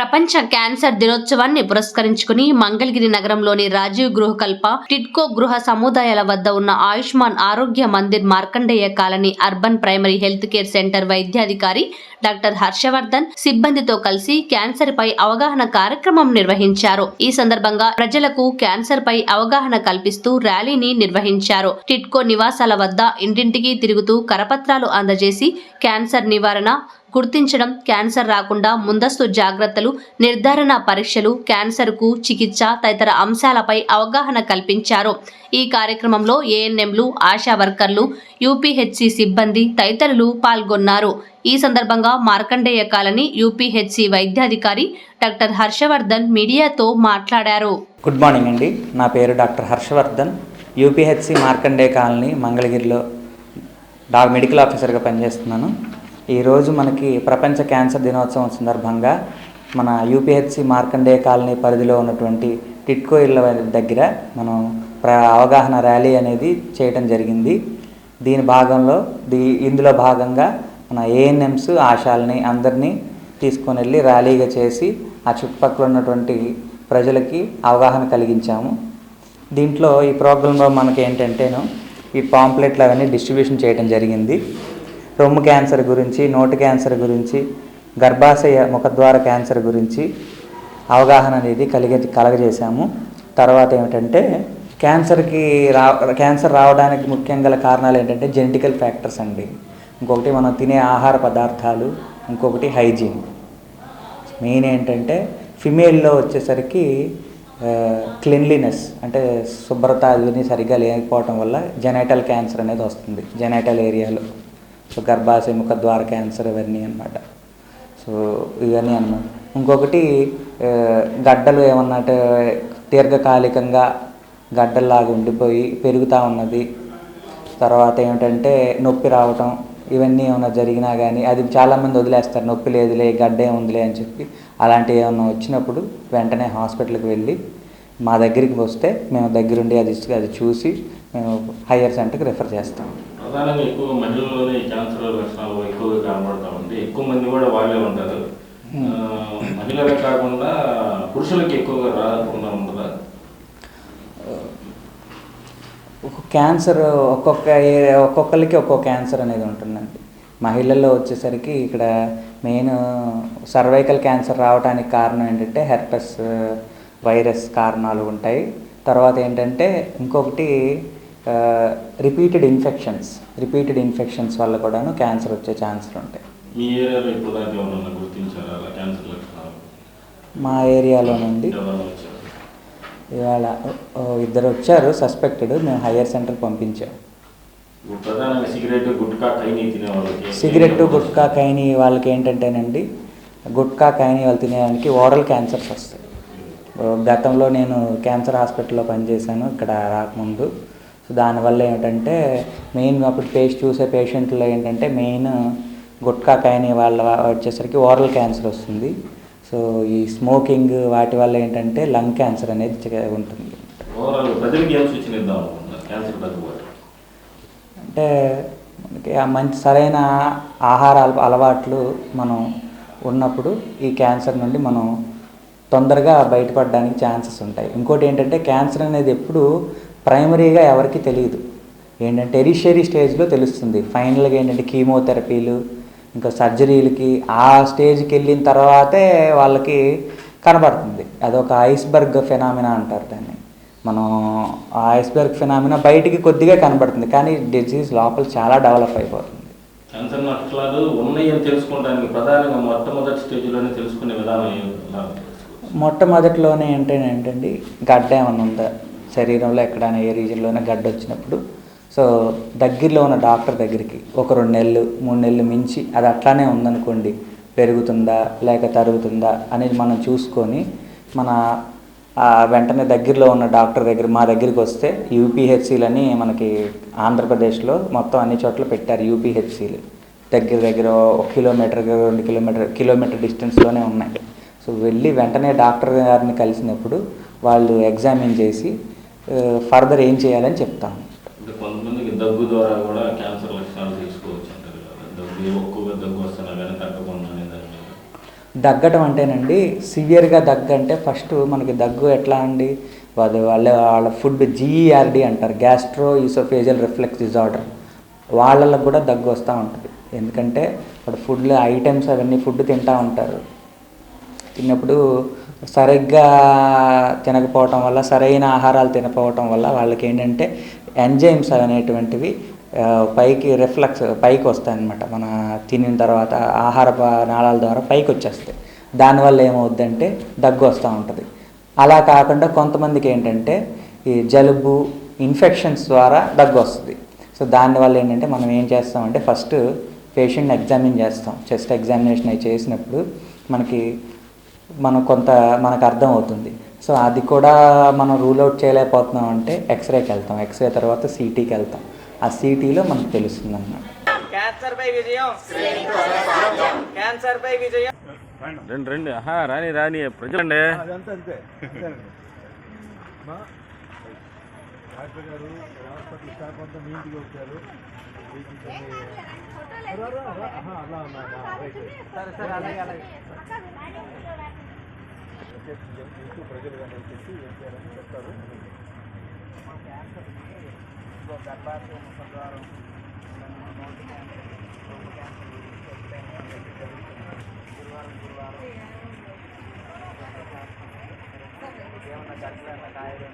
ప్రపంచ క్యాన్సర్ దినోత్సవాన్ని పురస్కరించుకుని మంగళగిరి నగరంలోని రాజీవ్ గృహకల్ప టిడ్కో గృహ సముదాయాల వద్ద ఉన్న Ayushman Arogya Mandir Markandeya colony urban primary health care centre వైద్యాధికారి డాక్టర్ హర్షవర్ధన్ సిబ్బందితో కలిసి క్యాన్సర్ పై అవగాహన కార్యక్రమం నిర్వహించారు. ఈ సందర్భంగా ప్రజలకు క్యాన్సర్ పై అవగాహన కల్పిస్తూ ర్యాలీని నిర్వహించారు. టిడ్కో నివాసాల వద్ద ఇంటింటికి తిరుగుతూ కరపత్రాలు అందజేసి క్యాన్సర్ నివారణ గుర్తించడం క్యాన్సర్ రాకుండా ముందస్తు జాగ్రత్తలు నిర్ధారణ పరీక్షలు క్యాన్సర్కు చికిత్స తదితర అంశాలపై అవగాహన కల్పించారు. ఈ కార్యక్రమంలో ఏఎన్ఎంలు ఆశా వర్కర్లు యూపీహెచ్సి సిబ్బంది తదితరులు పాల్గొన్నారు. ఈ సందర్భంగా మార్కండేయ కాలనీ యూపీహెచ్సి వైద్యాధికారి డాక్టర్ హర్షవర్ధన్ మీడియాతో మాట్లాడారు. గుడ్ మార్నింగ్ అండి. నా పేరు doctor Harshavardhan. UPHC Markande colony మంగళగిరిలో డా మెడికల్ ఆఫీసర్గా పనిచేస్తున్నాను. ఈరోజు మనకి ప్రపంచ క్యాన్సర్ దినోత్సవం సందర్భంగా మన యూపీహెచ్సి మార్కండే కాలనీ పరిధిలో ఉన్నటువంటి టిట్కో ఇళ్ళ దగ్గర మనం ప్ర అవగాహన ర్యాలీ అనేది చేయడం జరిగింది. దీని భాగంలో దీ ఇందులో భాగంగా మన ఏఎన్ఎంస్ ఆశాలని అందరినీ తీసుకొని వెళ్ళి ర్యాలీగా చేసి ఆ చుట్టుపక్కల ఉన్నటువంటి ప్రజలకి అవగాహన కలిగించాము. దీంట్లో ఈ ప్రోగ్రాంలో మనకి ఏంటంటేను ఈ పాంప్లెట్లు అవన్నీ డిస్ట్రిబ్యూషన్ చేయడం జరిగింది. రొమ్ము క్యాన్సర్ గురించి నోటి క్యాన్సర్ గురించి గర్భాశయ ముఖద్వార క్యాన్సర్ గురించి అవగాహన అనేది కలిగ కలగజేశాము. తర్వాత ఏమిటంటే క్యాన్సర్కి రా క్యాన్సర్ రావడానికి ముఖ్యంగా కారణాలు ఏంటంటే జెనెటికల్ ఫ్యాక్టర్స్ అండి. ఇంకొకటి మనం తినే ఆహార పదార్థాలు ఇంకొకటి హైజీన్. మెయిన్ ఏంటంటే ఫిమేల్లో వచ్చేసరికి క్లీన్లీనెస్ అంటే శుభ్రత అది సరిగ్గా లేకపోవటం వల్ల జెనైటల్ క్యాన్సర్ అనేది వస్తుంది జెనైటల్ ఏరియాలో. సో గర్భాశయ ముఖ ద్వార క్యాన్సర్ ఇవన్నీ అనమాట సో ఇవన్నీ అన్నమాట. ఇంకొకటి గడ్డలు ఏమన్నా అంటే దీర్ఘకాలికంగా గడ్డల్లాగా ఉండిపోయి పెరుగుతూ ఉన్నది. తర్వాత ఏమిటంటే నొప్పి రావటం ఇవన్నీ ఏమైనా జరిగినా కానీ అది చాలామంది వదిలేస్తారు. నొప్పి లేదులే గడ్డ ఏముందిలే అని చెప్పి. అలాంటివి ఏమైనా వచ్చినప్పుడు వెంటనే హాస్పిటల్కి వెళ్ళి మా దగ్గరికి వస్తే మేము దగ్గరుండి అది అది చూసి మేము హయ్యర్ సెంటర్కి రిఫర్ చేస్తాం. ప్రధానంగా ఎక్కువ మహిళల్లోనే క్యాన్సర్ లక్షణాలు ఎక్కువగా కనబడతా ఉంది. ఎక్కువ మంది కూడా వాళ్ళే ఉంటారు. మహిళలే కాకుండా పురుషులకి ఎక్కువగా రాకుండా ఒక క్యాన్సర్ ఒక్కొక్క ఒక్కొక్కరికి ఒక్కొక్క క్యాన్సర్ అనేది ఉంటుందండి. మహిళల్లో వచ్చేసరికి ఇక్కడ మెయిన్ సర్వైకల్ క్యాన్సర్ రావడానికి కారణం ఏంటంటే హెర్పస్ వైరస్ కారణాలు ఉంటాయి. తర్వాత ఏంటంటే ఇంకొకటి రిపీటెడ్ ఇన్ఫెక్షన్స్ రిపీటెడ్ ఇన్ఫెక్షన్స్ వల్ల కూడాను క్యాన్సర్ వచ్చే ఛాన్సులు ఉంటాయి. మీ ఏరియాలో ఇప్పుడు దాకా ఏమన్నా గుర్తించారా? అలా క్యాన్సర్ లక్షణాలు? మా ఏరియాలో నుండి ఇవాళ ఇద్దరు వచ్చారు సస్పెక్టెడ్ మేము హయ్యర్ సెంటర్కి పంపించాం. సిగరెట్ గుట్కా కైనీ వాళ్ళకి ఏంటంటేనండి గుట్కా కైని వాళ్ళు తినేదానికి ఓరల్ క్యాన్సర్స్ వస్తాయి. ఓ గతంలో నేను క్యాన్సర్ హాస్పిటల్లో పనిచేశాను ఇక్కడ రాకముందు. సో దానివల్ల ఏమిటంటే మెయిన్ అప్పుడు పేష్ చూసే పేషెంట్లో ఏంటంటే మెయిన్ గుట్కా కైని వాళ్ళ వచ్చేసరికి ఓరల్ క్యాన్సర్ వస్తుంది. సో ఈ స్మోకింగ్ వాటి వల్ల ఏంటంటే లంగ్ క్యాన్సర్ అనేది ఉంటుంది. అంటే మనకి ఆ మంచి సరైన ఆహార అల- అలవాట్లు మనం ఉన్నప్పుడు ఈ క్యాన్సర్ నుండి మనం తొందరగా బయటపడడానికి ఛాన్సెస్ ఉంటాయి. ఇంకోటి ఏంటంటే క్యాన్సర్ అనేది ఎప్పుడు ప్రైమరీగా ఎవరికి తెలియదు. ఏంటంటే ఎరిషియరీ స్టేజ్లో తెలుస్తుంది. ఫైనల్గా ఏంటంటే కీమోథెరపీలు ఇంకా సర్జరీలకి ఆ స్టేజ్కి వెళ్ళిన తర్వాతే వాళ్ళకి కనబడుతుంది. అదొక ఐస్బర్గ్ ఫెనామినా అంటారు దాన్ని. మనం ఆ ఐస్బర్గ్ ఫినామినా బయటికి కొద్దిగా కనబడుతుంది. కానీ డిజీజ్ లోపల చాలా డెవలప్ అయిపోతుంది. క్యాన్సర్ లక్షణాలు ఉన్నాయని తెలుసుకోవడానికి ప్రధానంగా మొట్టమొదటి స్టేజ్లోనే తెలుసుకునే విధానం ఏం- ఎలా తెలుసుకోవచ్చు? మొట్టమొదటిలోనే ఏంటంటే ఏంటండి గడ్డ ఏమైనా ఉందా? శరీరంలో ఎక్కడైనా ఏ రీజన్లోనే గడ్డ వచ్చినప్పుడు సో దగ్గరలో ఉన్న డాక్టర్ దగ్గరికి ఒక రెండు నెలలు మూడు నెలలు మించి అది అట్లానే ఉందనుకోండి పెరుగుతుందా లేక తరుగుతుందా అనేది మనం చూసుకొని మన వెంటనే దగ్గరలో ఉన్న డాక్టర్ దగ్గర మా దగ్గరికి వస్తే యూపీహెచ్సీలని మనకి ఆంధ్రప్రదేశ్లో మొత్తం అన్ని చోట్ల పెట్టారు యూపీహెచ్సీలు. దగ్గర దగ్గర ఒక కిలోమీటర్ రెండు కిలోమీటర్ కిలోమీటర్ డిస్టెన్స్లోనే ఉన్నాయి. సో వెళ్ళి వెంటనే డాక్టర్ గారిని కలిసినప్పుడు వాళ్ళు ఎగ్జామిన్ చేసి ఫర్దర్ ఏం చేయాలని కొంతమందికి దగ్గు ద్వారా కూడా క్యాన్సర్ లక్షణాలు దగ్గు ఎక్కువగా దగ్గు వస్తున్నా కానీ తగ్గకుండా దగ్గటం అంటేనండి సివియర్గా దగ్గు అంటే ఫస్ట్ మనకి దగ్గు ఎట్లా అండి? వాళ్ళ వాళ్ళ వాళ్ళ ఫుడ్ జీఈఆర్డి అంటారు గ్యాస్ట్రో ఈసోఫేజియల్ రిఫ్లెక్స్ డిజార్డర్. వాళ్ళకు కూడా దగ్గు వస్తూ ఉంటుంది. ఎందుకంటే వాడు ఫుడ్లో ఐటమ్స్ అవన్నీ ఫుడ్ తింటూ ఉంటారు. తిన్నప్పుడు సరిగ్గా తినకపోవటం వల్ల సరైన ఆహారాలు తినకపోవటం వల్ల వాళ్ళకి ఏంటంటే ఎంజైమ్స్ అనేటువంటివి పైకి రిఫ్లెక్స్ పైకి వస్తాయి అన్నమాట మన తినిన తర్వాత ఆహార నాళాల ద్వారా పైకి వచ్చేస్తాయి దానివల్ల ఏమవుద్దంటే దగ్గు వస్తూ ఉంటుంది. అలా కాకుండా కొంతమందికి ఏంటంటే ఈ జలుబు ఇన్ఫెక్షన్స్ ద్వారా దగ్గు వస్తుంది సో దానివల్ల ఏంటంటే మనం ఏం చేస్తామంటే ఫస్ట్ పేషెంట్ని ఎగ్జామిన్ చేస్తాం. చెస్ట్ ఎగ్జామినేషన్ అవి చేసినప్పుడు మనకి మనం కొంత మనకు అర్థం అవుతుంది. సో అది కూడా మనం రూల్ అవుట్ చేయలేకపోతున్నాం అంటే ఎక్స్రేకి వెళ్తాం. ఎక్స్రే తర్వాత సిటీకి వెళ్తాం. ఆ సిటీలో మనకు తెలుస్తుంది అన్నమాట. క్యాన్సర్ పై విజయం. క్యాన్సర్ పై విజయం. రండి రండి. ఆహా రాని రాని. ప్రజలండి. అదంతా అంతే. అంతేనండి మా డాక్టర్ గారు హాస్పిటల్ స్టాఫ్ అంతా మీ ఇంటికి వచ్చారు రా, రా, రా. ఆహా, అలా ఉన్నా రైట్ సరే సరే అలాగే అలాగే మీకు ప్రజలు కానీ గురువారం గురువారం చేయాలని ఏమన్నా గట్ల కాయలు